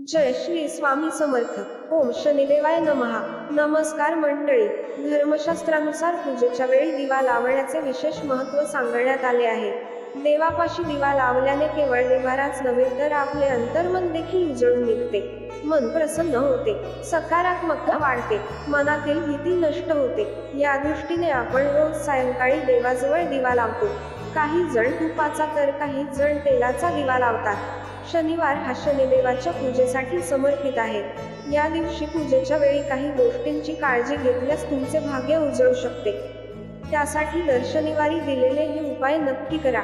जय श्री स्वामी समर्थ. ओम शनिदेवाय नमहा नमस्कार मंडळी. धर्मशास्त्रानुसार पूजेच्या वेळी दिवा लावण्याचे विशेष महत्त्व सांगण्यात आले आहे. देवापाशी दिवा लावल्याने केवळ देवाराच नव्हे तर आपले अंतर्मन देखील उजळून निघते. मन प्रसन्न होते. सकारात्मकता वाढते. मनातील भीती नष्ट होते. या दृष्टीने आपण रोज सायंकाळी देवाजवळ दिवा लावतो. काही जण तुपाचा तर काही जण तेलाचा दिवा लावतात. शनिवार हा शनिदेवाच्या पूजेसाठी समर्पित आहे. या दिवशी पूजेच्या वेळी काही गोष्टींची काळजी घेतल्यास तुमचे भाग्य उजळू शकते. त्यासाठी दर शनिवारी दिलेले हे उपाय नक्की करा.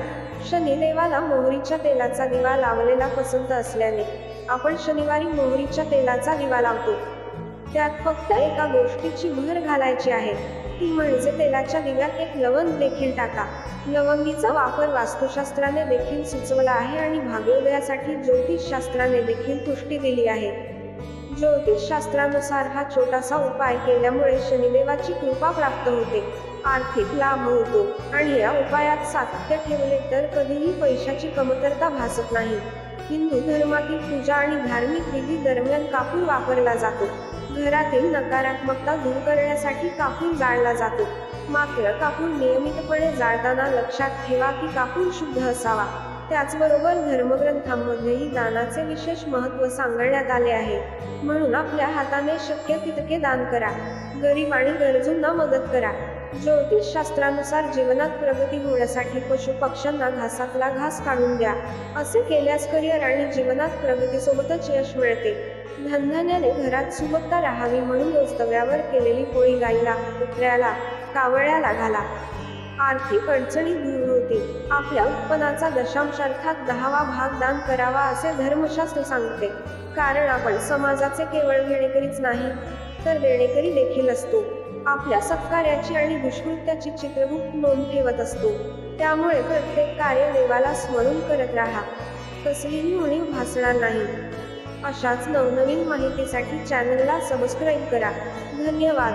शनिदेवाला मोहरीच्या तेलाचा दिवा लावलेला पसंत असल्याने आपण शनिवारी मोहरीच्या तेलाचा दिवा लावतो. त्यात फक्त एका गोष्टीची भर घालायची आहे. ती म्हणजे तेलाच्या दिव्यात एक लवंग देखील टाका. लवंगीचा वापर वास्तुशास्त्राने देखील सुचवला आहे आणि भाग्योदयासाठी ज्योतिषशास्त्राने देखील पुष्टी दिली आहे. ज्योतिषशास्त्रानुसार हा छोटासा उपाय केल्यामुळे शनिदेवाची कृपा प्राप्त होते. आर्थिक लाभ होतो आणि या उपायात सातत्य ठेवले तर कधीही पैशाची कमतरता भासत नाही. हिंदू धर्मातील पूजा आणि धार्मिक विधी दरम्यान कापूर वापरला जातो. घरातील नकारात्मकता दूर करण्यासाठी कापूर जाळला जातो. मात्र कापूर नियमितपणे जाळताना लक्षात ठेवा की कापूर शुद्ध असावा. त्याचबरोबर धर्मग्रंथांमध्येही दानाचे विशेष महत्त्व सांगण्यात आले आहे. म्हणून आपल्या हाताने शक्य तितके दान करा. गरीब आणि गरजूंना मदत करा. ज्योतिषशास्त्रानुसार जीवनात प्रगती होण्यासाठी पशु पक्ष्यांना घासातला घास काढून द्या. असे केल्यास करिअर आणि जीवनात प्रगतीसोबतच यश मिळते. धनधान्याने घरात सुबत्ता राहावी म्हणून रोजतव्यावर केलेली पोळी गाईला कुत्र्याला कावळ्याला घाला. आर्थिक अडचणी दूर होतील. आपल्या उत्पन्नाचा दशांश अर्थात दहावा भाग दान करावा असे धर्मशास्त्र सांगते. कारण आपण समाजाचे केवळ घेणेकरीच नाही तर देणेकरी देखील असतो. आपल्या सत्कार्याची आणि दुष्कृत्याची चित्रगुप्त नोंद ठेवत असतो. त्यामुळे प्रत्येक कार्य देवाला स्मरून करत राहा. कसलीही उणीव भासणार नाही. अशाच नवनवीन माहितीसाठी चॅनलला सबस्क्राईब करा. धन्यवाद.